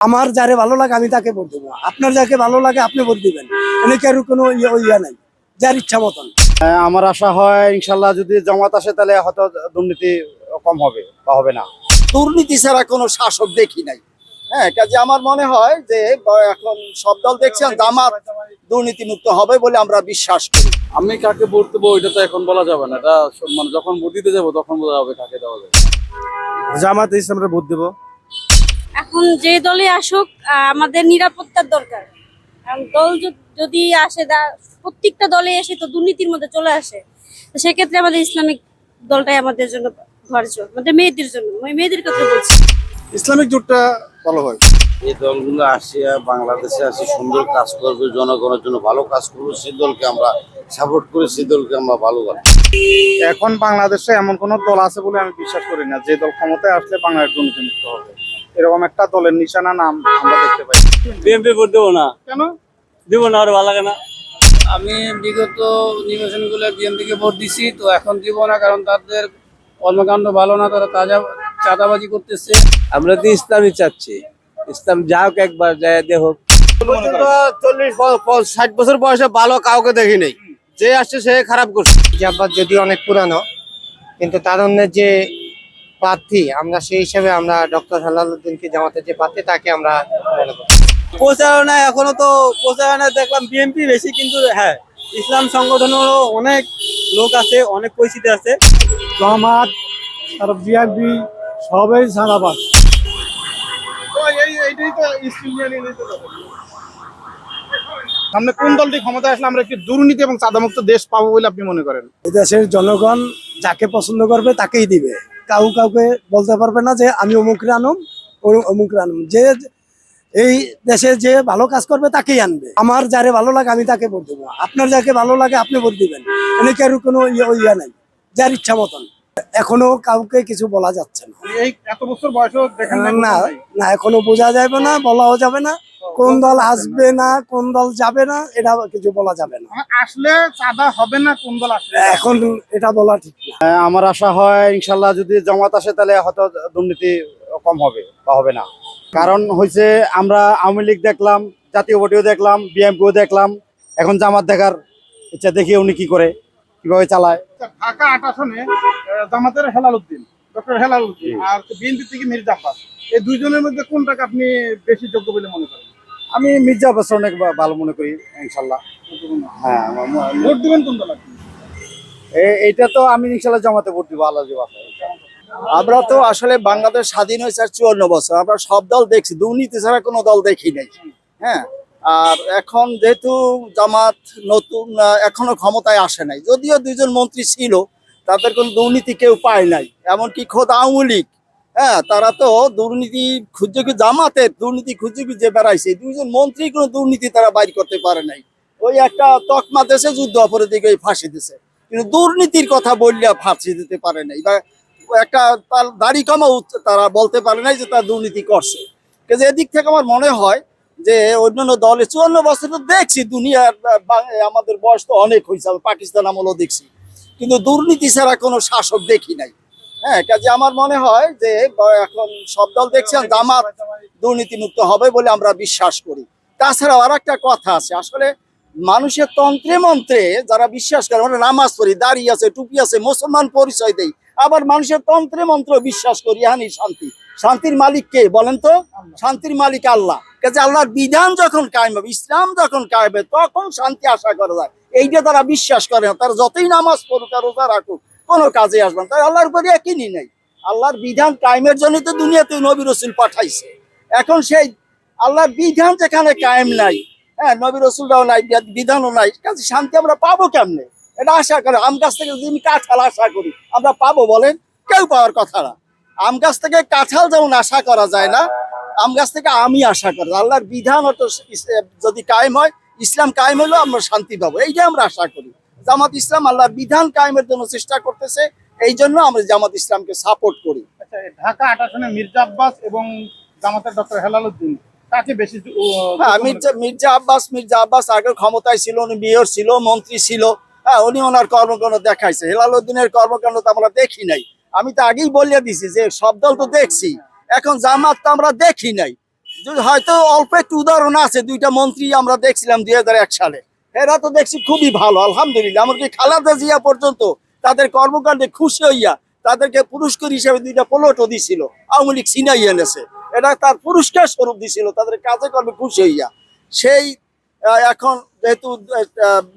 আমার যারে ভালো লাগে আমি তাকে ভোট দেবো। আপনার যাকে ভালো লাগে আপনি ভোট দিবেন। এনে কারও কোনো ইয়ে ইয়ে নাই যার ইচ্ছা মতন। আমার আশা হয় ইনশাল্লাহ যদি জমাত আসে তাহলে হয়তো দুর্নীতি কম হবে বা হবে না। দুর্নীতি ছাড়া কোনো শাসক দেখি নাই। হ্যাঁ কাজে আমার মনে হয় যে এখন সব দল দেখছেন জামাত দুর্নীতি মুক্ত হবে বলে আমরা বিশ্বাস করি। আমি কাকে ভোট দেবো ওইটা তো এখন বলা যাবে না। এটা মানে যখন ভোট দিতে যাব তখন বোঝা যাবে কাকে দেওয়া যাবে। জামাত ইসলামরা ভোট দেবো। এখন যে দলে আসুক আহ, আমাদের নিরাপত্তার দরকার। দল যদি আসে দা- প্রত্যেকটা দলে এসে তো দুর্নীতির মধ্যে চলে আসে তো সেক্ষেত্রে আমাদের ইসলামিক দলটাই আমাদের জন্য ধৈর্য আমাদের মেয়েদের জন্য। আমি মেয়েদের কথা বলছি। ইসলামিক জোটটা ভালো হয়? এই দলগুলো আসিয়া বাংলাদেশে আসি সুন্দর কাজ করবে জনগণের জন্য ভালো কাজ করবে সেই দলকে আমরা সাপোর্ট করি সেই দলকে আমরা ভালো করি এখন বাংলাদেশে এমন কোন দল আছে বলে আমি বিশ্বাস করি না। যে দল ক্ষমতায় আসলে বাংলাদেশ দুর্নীতি মুক্ত হবে। এরকম একটা দলের নিশানা নাম আমরা দেখতে পাই। বিএনপি ভোট দেবো না। কেন? দেবো না আর ভালো লাগে না। আমি বিগত নির্বাচনগুলো বিএনপিকে ভোট দিছি তো এখন দিব না কারণ তাদের কর্মকাণ্ড ভালো না তারা তাজা চাঁদাবাজি করতেছে। আমরা তো ইসলামই চাচ্ছি। ইসলাম যা হোক একবার যায় দেহ চল্লিশ ষাট বছর বয়সে ভালো কাউকে দেখি নেই। যে আসছে সে খারাপ করছে। যদি অনেক পুরানো কিন্তু তার অন্য যে প্রার্থী আমরা সেই হিসাবে আমরা ডক্টর হেলালুদ্দিনকে জামাতের যে প্রার্থী তাকে আমরা মনে করি। প্রচারণা এখনও তো প্রচারণা দেখলাম বিএনপি বেশি কিন্তু হ্যাঁ ইসলাম সংগঠনেরও অনেক লোক আছে অনেক পরিচিতি আছে। জামাত আর বিআরবি সবাই সারাবাদ সামনে কোন দলটি ক্ষমতায় আসলে আমরা একটি দুর্নীতি এবং চাঁদামুক্ত দেশ পাবো বলে আপনি মনে করেন? দেশের জনগণ যাকে পছন্দ করবে তাকেই দিবে। কাউ কাউকে বলতে পারবে না যে আমি অমুক আনুম অমুক আনুম যে এই দেশে যে ভালো কাজ করবে তাকেই আনবে। আমার যারে ভালো লাগে আমি তাকে ভোট দেবো। আপনার যাকে ভালো লাগে আপনি ভোট দিবেন। এনে কারও কোনো ইয়ে ইয়ে নাই, যার ইচ্ছা মতন। এখনও কাউকে কিছু বলা যাচ্ছে না। এই এত বছর বয়সও দেখেন না না এখনও বোঝা যাবে না বলাও যাবে না কোন দল আসবে না কোন দল যাবে না এটা কিছু বলা যাবে না। আসলে চাঁদা হবে না কোন দল আসলে এখন এটা বলা ঠিক না। আমার আশা হয় ইনশাল্লাহ যদি জমাত আসে তাহলে হয়তো দুর্নীতি কম হবে বা হবে না। কারণ হয়েছে আমরা আওয়ামী লীগ দেখলাম জাতীয় পার্টিও দেখলাম বিএমপিও দেখলাম এখন জামাত দেখার ইচ্ছা দেখি উনি কি করে। কীভাবে চালায়? ঢাকা আট আসনে জামাতের হেলাল উদ্দিন ডক্টর হেলাল উদ্দিন আর বিএনপি থেকে মির্জা আব্বাস। এই দুইজনের মধ্যে কোনটাকে আপনি বেশি যোগ্য বলে মনে করেন? আমি মির্জা আব্বাস অনেক ভালো মনে করি ইনশাল্লাহ। হ্যাঁ ভোট দিবেন কোন দল এইটা তো আমি ইনশাল্লাহ জমাতে ভোট দিব আল্লাহ আমরা তো আসলে বাংলাদেশ স্বাধীন হয়েছে আর চুয়ান্ন বছর আমরা সব দল দেখছি দুর্নীতি ছাড়া কোনো দল দেখি নাই। হ্যাঁ আর এখন যেহেতু জামাত নতুন এখনও ক্ষমতায় আসে নাই, যদিও দুইজন মন্ত্রী ছিল, তাদের কোনো দুর্নীতি কেউ পায় নাই, এমনকি খোদ আওয়ামী লীগ হ্যাঁ তারা তো দুর্নীতি খুঁজে জামাতের দুর্নীতি খুঁজে খুঁজে বেড়াইছে দুইজন মন্ত্রী কোনো দুর্নীতি তারা বাইর করতে পারে নাই, ওই একটা তকমা দেশে যুদ্ধ অপরাধীকে ফাঁসি দিছে, কিন্তু দুর্নীতির কথা বললে ফাঁসি দিতে পারে নাই, বা একটা তার দাড়ি কমা তারা বলতে পারে নাই যে তার দুর্নীতি করছে, কিন্তু এদিক থেকে আমার মনে হয় যে অন্যান্য দলে চুয়ান্ন বছর তো দেখছি দুনিয়ার আমাদের বয়স তো অনেক হয়েছে পাকিস্তান আমলও দেখছি। কিন্তু দুর্নীতি ছাড়া কোনো শাসক দেখি নাই। হ্যাঁ কাজে আমার মনে হয় যে এখন সব দল দেখছেন জামাত দুর্নীতি মুক্ত হবে বলে আমরা বিশ্বাস করি। তাছাড়াও আর একটা কথা আছে, আসলে মানুষের তন্ত্রে মন্ত্রে যারা বিশ্বাস করে, আমরা নামাজ পড়ি দাঁড়িয়ে আছে, টুপি আছে, মুসলমান পরিচয় দেই, আবার মানুষের তন্ত্রে মন্ত্র বিশ্বাস করি হানি শান্তি। শান্তির মালিক কে বলেন তো? শান্তির মালিক আল্লাহ। কাজে আল্লাহর বিধান যখন কায়েম হবে, ইসলাম যখন কায়েম হবে, তখন শান্তি আশা করা যায়। এইটা তারা বিশ্বাস করে না। তারা যতই নামাজ পড়ুক আর রোজা রাখুক, কোনো কাজে আসবে না। তাই আল্লাহর উপরে একই নেই আল্লাহর বিধান কায়েমের জন্য তো দুনিয়াতে নবী রসুল পাঠাইছে। এখন সেই আল্লাহর বিধান যেখানে কায়েম নাই হ্যাঁ নবী রসুলরাও নাই, বিধা- বিধানও নাই, কাজে শান্তি আমরা পাবো কেমনে? এটা আশা করে আম গাছ থেকে যদি আমি কাঁঠাল আশা করি, আমরা পাবো বলেন? কেউ পাওয়ার কথা না। আম গাছ থেকে কাঁঠাল যেমন আশা করা যায় না আম গাছ থেকে আমি আশা করি। আল্লাহর বিধান অত যদি কায়েম হয় ইসলাম কায়েম হলেও আমরা শান্তি পাবো। এইটা আমরা আশা করি। জামাত ইসলাম আল্লাহর বিধান কায়েমের জন্য চেষ্টা করতেছে এই জন্য আমরা জামাত ইসলামকে সাপোর্ট করি। আচ্ছা ঢাকা আট আসনে মির্জা আব্বাস এবং জামাতের ডক্টর হেলাল উদ্দিন বেশি হ্যাঁ মির্জা মির্জা আব্বাস মির্জা আব্বাস আগে ক্ষমতায় ছিল উনি মেয়র ছিল মন্ত্রী ছিল। হ্যাঁ উনি ওনার কর্মকাণ্ড দেখাইছে। হেলাল উদ্দিনের কর্মকাণ্ড তো আমরা দেখি নাই। আমি তো আগেই বলিয়ে দিছি যে সব দল তো দেখছি। এখন জামাত তো আমরা দেখি নাই। হয়তো অল্প একটু উদাহরণ আছে, দুইটা মন্ত্রী আমরা দেখছিলাম দুই এক সালে। এরা তো দেখছি খুবই ভালো, আলহামদুলিল্লাহ। এমনকি খালাদা জিয়া পর্যন্ত তাদের কর্মকাণ্ডে খুশি হইয়া তাদেরকে পুরস্কার হিসেবে দুইটা প্লটও দিছিল, আওয়ামী লীগ ছিনাই এনেছে। এটা তার পুরস্কার স্বরূপ দিছিল, তাদের কাজে কর্মে খুশি হইয়া। সেই এখন যেহেতু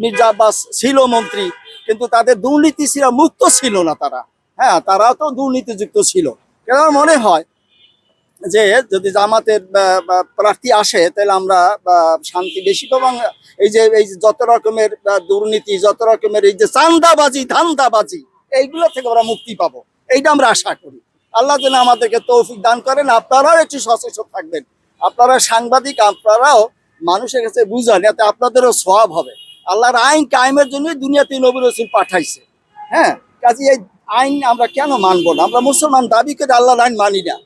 মির্জা আব্বাস ছিল মন্ত্রী, কিন্তু তাদের দুর্নীতি ছিল, মুক্ত ছিল না তারা। হ্যাঁ তারাও তো দুর্নীতিযুক্ত ছিল। কেন মনে হয় যে যদি জামাতের প্রার্থী আসে, তাহলে আমরা শান্তি বেশি পাবো। এই যে, এই যত রকমের দুর্নীতি, যত রকমের এই যে চান্দাবাজি ধান্দাবাজি, এইগুলো থেকে আমরা মুক্তি পাবো। এইটা আমরা আশা করি। আল্লাহ যেন আমাদেরকে তৌফিক দান করেন। আপনারাও একটু সচেতন থাকবেন। আপনারা সাংবাদিক, আপনারাও মানুষের কাছে বুঝান, যাতে আপনাদেরও সব হবে। আল্লাহর আইন কায়েমের জন্যই দুনিয়াতে নবী রসুল পাঠাইছে। হ্যাঁ? কাজে এই আইন আমরা কেন মানবো না? আমরা মুসলমান দাবি করে আল্লাহর আইন মানি না।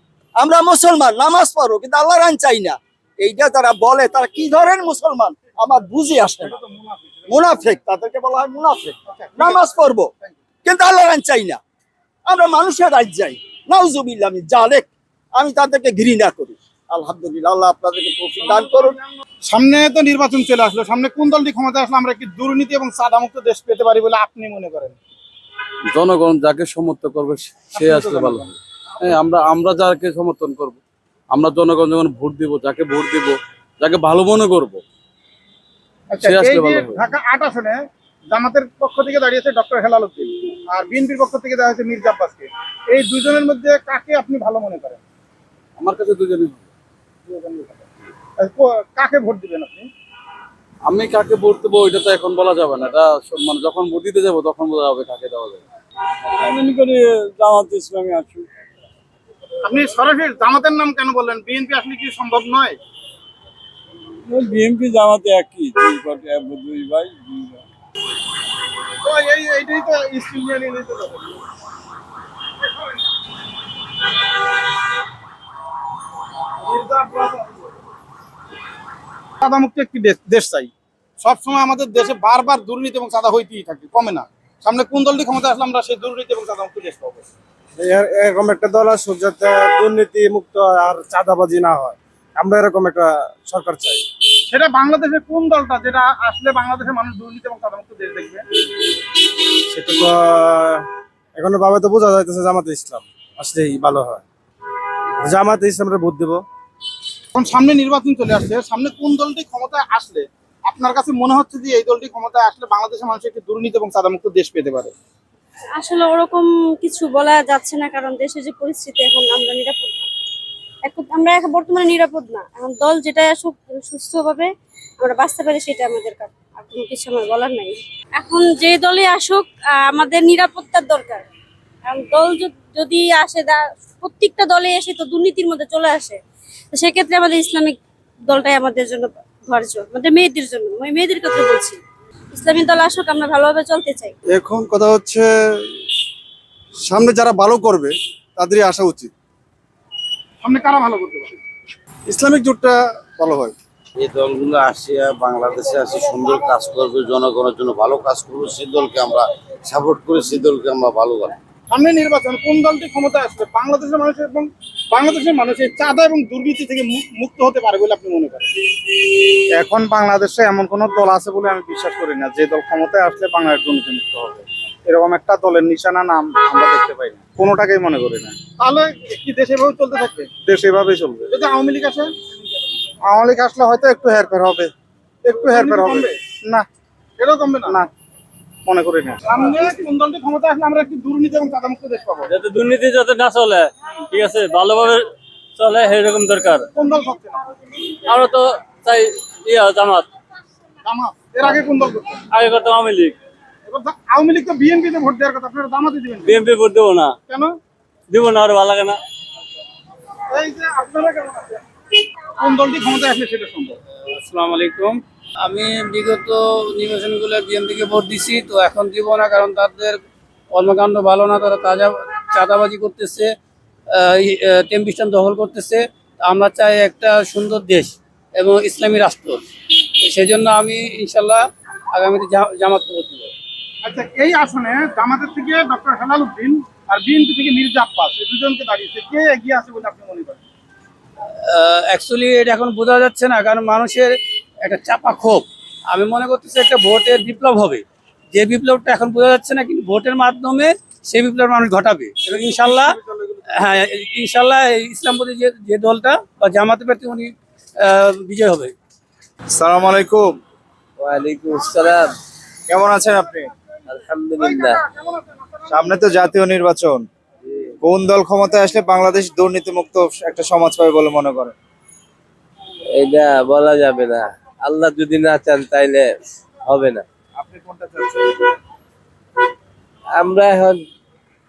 আমরা মুসলমান নামাজ পড়ো কিন্তু আল্লাহর আইন চাই না। এইটা যারা বলে তারা কি ধরনের মুসলমান? আমার বুঝে আসে না। মুনাফেক তাদেরকে বলা হয় মুনাফেক। নামাজ পড়ব কিন্তু আল্লাহর আইন চাই না। আমরা মানুষের রাজ যাই নাউজুবিল্লাহ আমি জালেক। আমি তাদেরকে ঘৃণা করি। আলহামদুলিল্লাহ আল্লাহ আপনাদেরকে দান করুন। সামনে তো নির্বাচন চলে আসলো। সামনে কোন দলটি ক্ষমতা আসলে আমরা কি দুর্নীতি এবং সাদামুক্ত দেশ পেতে পারি বলে আপনি মনে করেন? জনগণ যাকে সমর্থ করবে সে আসলে ভালো হবে। হ্যাঁ আমরা আমরা যাকে সমর্থন করব আমরা জনগণ যখন ভোট দিব যাকে ভোট দিব যাকে ভালো মনে করব আচ্ছা সে আসলে ভালো হবে। ঢাকা আট আসনে জামাতের পক্ষ থেকে দাঁড়িয়েছে ডক্টর হেলাল উদ্দিন আর বিএনপির পক্ষ থেকে দেওয়া হয়েছে মির্জা আব্বাসকে। এই দুজনের মধ্যে কাকে আপনি ভালো মনে করেন? আমার কাছে। আর কো- কাকে ভোট দিবেন আপনি? আমি কাকে ভোট দেবো ওইটা তো এখন বলা যাবে না। এটা সব- মানে যখন ভোট দিতে যাব তখন বলা যাবে কাকে দেওয়া যাবে। আমি করি জামাত ইসলামী আছি আপনি সরাসরি জামাতের নাম কেন বললেন? বিএনপি আসলে কি সম্ভব নয়? বিএনপি জামাতে একই দুই পার্টি দুই ভাই দুই ভাই। এইটাই তো স্কিল নিয়ে নিয়ে নিতে সাদামুক্ত একটি দেশ- চাই। সবসময় আমাদের দেশে বারবার দুর্নীতি এবং চাঁদা হইতেই থাকে কমে না। সামনে কোন দলটি ক্ষমতা আসলে আমরা সেই দুর্নীতি এবং চাঁদামুক্ত দেশ পাবো। এরকম একটা দল আসুক যাতে দুর্নীতি মুক্ত আর চাঁদাবাজি না হয়। আমরা এরকম একটা সরকার চাই। সেটা বাংলাদেশের কোন দলটা যেটা আসলে বাংলাদেশের মানুষ দুর্নীতি এবং চাঁদামুক্ত দেশ দেখবে? সেটা তো এখনও ভাবে তো বোঝা যাইতেছে জামাতে ইসলাম। আসলেই ভালো হয়। জামাতে ইসলামটা ভোট দেবো। এখন সামনে নির্বাচন চলে আসছে সামনে কোন দলটি ক্ষমতায় আসলে? আপনার কাছে মনে হচ্ছে যে এই দলটি ক্ষমতায় আসলে বাংলাদেশের মানুষ একটি দুর্নীতি এবং চাঁদামুক্ত দেশ পেতে পারে? আসলে ওরকম কিছু বলা যাচ্ছে না, কারণ দেশের যে পরিস্থিতি এখন আমরা নিরাপদ না। এখন আমরা এখন বর্তমানে নিরাপদ না। এখন দল যেটা আসুক, সুস্থভাবে আমরা বাঁচতে পারি, সেটা আমাদের আর কোনো কিছু আমার বলার নাই। এখন যে দলে আসুক আমাদের নিরাপত্তার দরকার। কারণ দল যদি আসে প্রত্যেকটা দলে এসে তো দুর্নীতির মধ্যে চলে আসে, তো সেক্ষেত্রে আমাদের ইসলামিক দলটাই আমাদের জন্য ধৈর্য, আমাদের মেয়েদের জন্য। আমি মেয়েদের কথা বলছি। ইসলামী দল আসুক আমরা ভালোভাবে চলতে চাই। এখন কথা হচ্ছে সামনে যারা ভালো করবে তাদেরই আসা উচিত। সামনে কারা ভালো করতে পারে? ইসলামিক জোটটা ভালো হয়। এই দলগুলো আসিয়া বাংলাদেশে আসি সুন্দর কাজ করবে জনগণের জন্য ভালো কাজ করবে সেই দলকে আমরা সাপোর্ট করি সেই দলকে আমরা ভালো করি সামনে নির্বাচন কোন দলটি ক্ষমতায় আসলে বাংলাদেশের মানুষ এবং বাংলাদেশের মানুষ এই চাঁদা এবং দুর্নীতি থেকে মুক্ত হতে পারে বলে আপনি মনে করেন? এখন বাংলাদেশে এমন কোন দল আছে বলে আমি বিশ্বাস করি না। যে দল ক্ষমতায় আসলে বাংলাদেশ দুর্নীতি মুক্ত হবে। এরকম একটা দলের নিশানা নাম আমরা দেখতে পাই না। কোনোটাকেই মনে করি না। তাহলে কি দেশ এভাবে চলতে থাকবে? দেশ এভাবেই চলবে। যদি আওয়ামী লীগ আসে? আওয়ামী লীগ আসলে হয়তো একটু হেরফের হবে। একটু হেরফের হবে। না। না? না। মনে করি না। সামনে কোন দলটি ক্ষমতায় আসলে আমরা একটি দুর্নীতি এবং চাঁদামুক্ত দেশ পাবো। যাতে দুর্নীতি যাতে না চলে ঠিক আছে? ভালোভাবে চলে সেরকম দরকার। কোন দল সবচেয়ে না আমরা তো চাই ইয়া জামাত। জামাত। এর আগে কোন দল করতো? আগে করতাম আওয়ামী লীগ। আওয়ামী লীগ তো বিএনপি তে ভোট দেওয়ার কথা আপনারা জামাতে দিবেন। বিএনপি ভোট দেবো না। কেন? দেবো না আর ভালো লাগে না। এই যে আপনারা কেমন আছেন? কোন দলটি ক্ষমতায় আসলে সেটা সম্ভব? আসসালামু আলাইকুম। আমি বিগত নির্বাচনগুলো বিএনপিকে ভোট দিছি তো এখন দিব না কারণ তাদের কর্মকাণ্ড ভালো না তারা তাজা চাঁদাবাজি করতেছে টেম্পিস্টান দখল করতেছে। আমরা চাই একটা সুন্দর দেশ এবং ইসলামী রাষ্ট্র। সেই জন্য আমি ইনশাল্লাহ আগামীতে জামাত ভোট দিব। আচ্ছা এই আসনে জামাতের থেকে ডক্টর হেলাল উদ্দিন আর বিএনপি থেকে মির্জা আব্বাস এই দুজনকে দাঁড়িয়েছে। কে এগিয়ে আছে বলে আপনি মনে করেন? অ্যাকচুয়ালি এটা এখন বোঝা যাচ্ছে না কারণ মানুষের একটা চাপা ক্ষোভ। আমি মনে করতেছি একটা ভোটের বিপ্লব হবে। যে বিপ্লবটা এখন বোঝা যাচ্ছে না কিন্তু ভোটের মাধ্যমে সেই বিপ্লব মানুষ ঘটাবে। এবং ইনশাল্লাহ হ্যাঁ ইনশাল্লাহ এই ইসলামপন্থী যে যে দলটা বা জামাতে প্রার্থী উনি আহ, বিজয় হবে। সালাম আলাইকুম। ওয়ালাইকুম আসসালাম। কেমন আছেন আপনি? আলহামদুলিল্লাহ। সামনে তো জাতীয় নির্বাচন। কোন দল ক্ষমতায় আসলে বাংলাদেশ দুর্নীতিমুক্ত একটা সমাজ পাবে বলে মনে করেন? এটা বলা যাবে না। আল্লাহ যদি না চান তাইলে হবে না। আপনি কোনটা চাচ্ছেন? আমরা এখন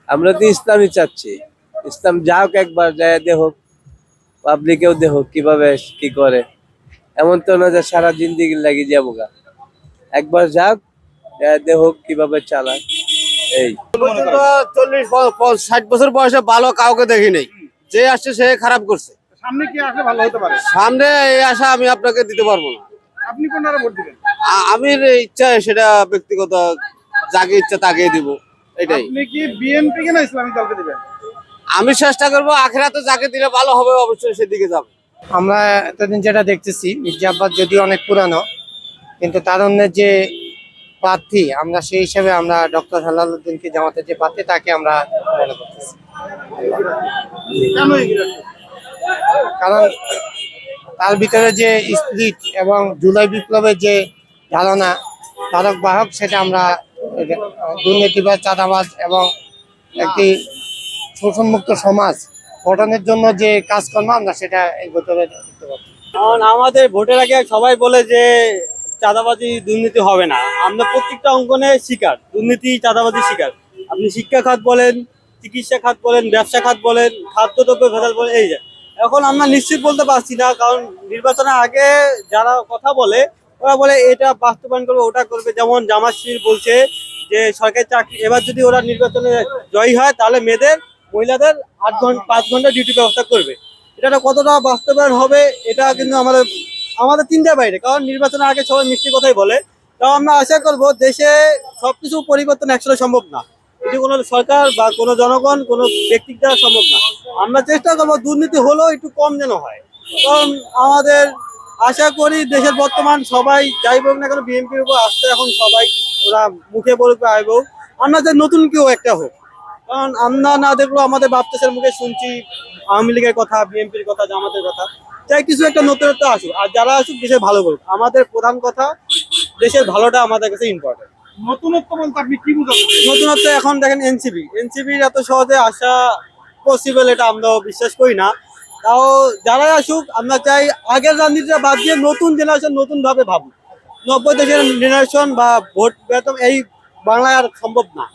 আমরা তো ইসলামই চাচ্ছি। ইসলাম যাওক একবার যায় দেখুক পাবলিকেও দেখুক কীভাবে কি করে। এমন তো না যে সারা জিন্দিগি লাগি যাব গা। একবার যাক যায় দেখুক কীভাবে চালায় এই। চল্লিশ ষাট বছর বয়সে ভালো কাউকে দেখি নেই। যে আসছে সে খারাপ করছে। সামনে কি আসলে ভালো হতে পারে? সামনে এই আশা আমি আপনাকে দিতে পারব না। আপনি কোনটা ভোট দিবেন? আমি ইচ্ছা সেটা ব্যক্তিগত যাকে ইচ্ছা তাকে দিব এটাই। আপনি কি বিএনপি কে না ইসলামিক দলকে দিবেন? আমি চেষ্টা করব আখেরাতে যাকে দিলে ভালো হবে অবশ্যই সেদিকে যাবে। আমরা এতদিন যেটা দেখতেছি মির্জা আব্বাস যদিও অনেক পুরানো কিন্তু তার অন্যের যে প্রার্থী আমরা সেই হিসাবে আমরা ডক্টর হেলালুদ্দিনকে জামাতের যে প্রার্থী তাকে আমরা মনে করতেছি। কারণ তার ভিতরে যে স্পিরিট এবং জুলাই বিপ্লবের যে ধারণা ধারক বাহক সেটা আমরা এটা, আহ, দুর্নীতিবাজ চাঁদাবাজ এবং একটি শোষণমুক্ত সমাজ গঠনের জন্য যে কাজকর্ম আমরা সেটা এই পাচ্ছি কারণ আমাদের ভোটের আগে সবাই বলে যে চাঁদাবাজি দুর্নীতি হবে না। আমরা প্রত্যেকটা অঙ্গনে শিকার দুর্নীতি চাঁদাবাজি শিকার। আপনি শিক্ষা খাত বলেন চিকিৎসা খাত বলেন ব্যবসা খাত বলেন খাদ্যদ্রব্য ভেজাল বলেন এই যে। এখন আমরা নিশ্চিত বলতে পারছি না, কারণ নির্বাচনের আগে যারা কথা বলে, ওরা বলে এটা বাস্তবায়ন করবে, ওটা করবে। যেমন জামাশ্রীর বলছে যে সরকারি চাকরি, এবার যদি ওরা নির্বাচনে জয়ী হয়, তাহলে মেয়েদের, মহিলাদের আট ঘণ্টা, পাঁচ ঘণ্টা ডিউটি ব্যবস্থা করবে। এটা কতটা বাস্তবায়ন হবে, এটা কিন্তু আমাদের আমাদের চিন্তার বাইরে, কারণ নির্বাচনের আগে সবাই মিষ্টি কথাই বলে। তাও আমরা আশা করব দেশে সবকিছু পরিবর্তন একসাথে সম্ভব না। এটি কোনো সরকার বা কোনো জনগণ, কোনো ব্যক্তির দ্বারা সম্ভব না। আমরা চেষ্টা করব দুর্নীতি হলেও একটু কম যেন হয়। কারণ আমাদের আশা করি দেশের বর্তমান সবাই যাই বলুক না কেন, বিএনপির উপর আসতে এখন সবাই ওরা মুখে বলুক বা আইব আমরা যে নতুন কেউ একটা হোক। কারণ আমরা না দেখলেও আমাদের বাপচাষের মুখে শুনছি, আওয়ামী লীগের কথা, বিএনপির কথা, জামাতের কথা। চাই কিছু একটা নতুনত্ব আসুক। আর যারা আসুক দেশের ভালো করুক আমাদের প্রধান কথা, দেশের ভালোটা আমাদের কাছে ইম্পর্টেন্ট নতুনত্ব বলতে নতুনত্ব এখন দেখেন এনসিবি এনসিবির এত সহজে আসা পসিবল এটা আমরা বিশ্বাস করি না। তাও যারাই আসুক, আমরা চাই আগের রাজনীতিটা বাদ দিয়ে নতুন জেনারেশন নতুন ভাবে ভাবুক। নব্বই দেশের জেনারেশন বা ভোট বেতন এই বাংলায় আর সম্ভব না।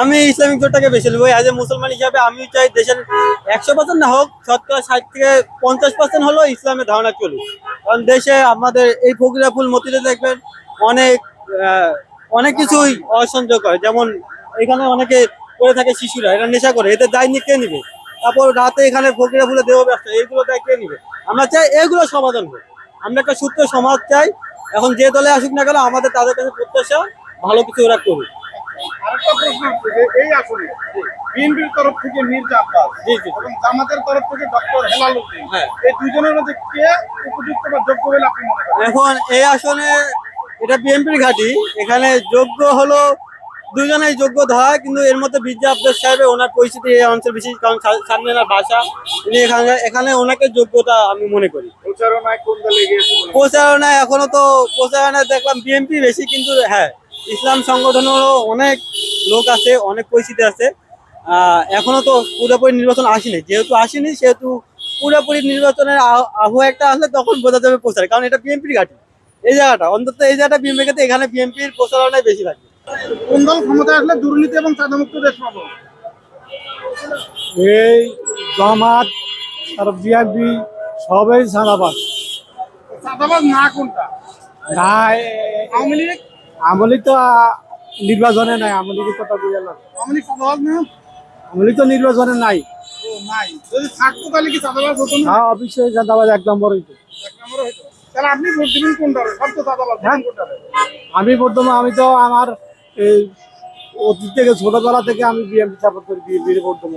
আমি ইসলামিক জোটটাকে বেছে নেব। অ্যাজ এ মুসলমান হিসাবে আমি চাই দেশের একশো পার্সেন্ট না হোক, শতকরা ষাট থেকে পঞ্চাশ পার্সেন্ট হলেও ইসলামের ধারণা চলুক। কারণ দেশে আমাদের এই ফকিরাপুল মতিতে দেখবেন অনেক অনেক কিছুই অসহ্য করে যেমন এখানে অনেকে করে থাকে শিশুরা এরা নেশা করে এদের দায় নিয়ে কে নিবে? তারপর রাতে এখানে ফকিরা ফুলে দেহ ব্যস্ত এইগুলো দায় কে নিবে? আমরা চাই এগুলো সমাধান হোক। আমরা একটা সুস্থ সমাজ চাই। এখন যে দলে আসুক না কেন আমাদের তাদের কাছে প্রত্যাশা ভালো কিছু ওরা করুক। আরেকটা প্রশ্ন হচ্ছে যে এই আসলে বিএনপির তরফ থেকে মির্জা আব্বাস জি জি এবং জামাতের তরফ থেকে ডক্টর হ্যাঁ। এই দুজনের মধ্যে কে উপযুক্ত বা যোগ্য বলে আপনি মনে করেন? এখন এই আসনে এটা বিএনপির ঘাঁটি। এখানে যোগ্য হলো দুজনেই যোগ্য ধরা কিন্তু এর মধ্যে বিদ্যা আব্বাস সাহেবের ওনার পরিস্থিতি এই অঞ্চল বিশেষ কারণ সামনে ওনার ভাষা উনি এখানে এখানে ওনাকে যোগ্যতা আমি মনে করি। প্রচারণায় কোন দলে প্রচারণায় এখনও তো প্রচারণায় দেখলাম বিএনপি বেশি কিন্তু হ্যাঁ ইসলাম সংগঠনেরও অনেক লোক আছে অনেক পরিস্থিতি আছে। আহ, এখনও তো পুরোপুরি নির্বাচন আসেনি। যেহেতু আসেনি সেহেতু পুরোপুরি নির্বাচনের আহ- একটা আসলে তখন বোঝা যাবে প্রচার কারণ এটা বিএনপির ঘাটি। এই জায়গাটা অন্তত এই জায়গাটা বিএনপি ক্ষেত্রে এখানে বিএনপির প্রচারণায় বেশি থাকে। কোন দল ক্ষমতায় আসলে দুর্নীতি এবং চাঁদামুক্ত দেশ পাবো? এই জামাত আর বিএনপি সবাই চাঁদাবাজ। না কোনটা? না আওয়ামী লীগ? আমলি তো নির্বাচনে নাই আমলির কথা বুঝলাম। আওয়ামী লীগ চাঁদাবাজ না? আমলি তো নির্বাচনে নাই। নাই। যদি থাকতো তাহলে কি চাঁদাবাজ হতো না? হ্যাঁ অবশ্যই চাঁদাবাজ এক নম্বরই তো। এক নম্বরে হতো। তাহলে আপনি ভোট দিবেন কোনটারে সব তো চাঁদাবাজ হ্যাঁ। আমি বর্ধমান আমি তো আমার এই অতীত থেকে ছোটবেলা থেকে আমি বিএনপি সাপোর্ট করি বর্তমান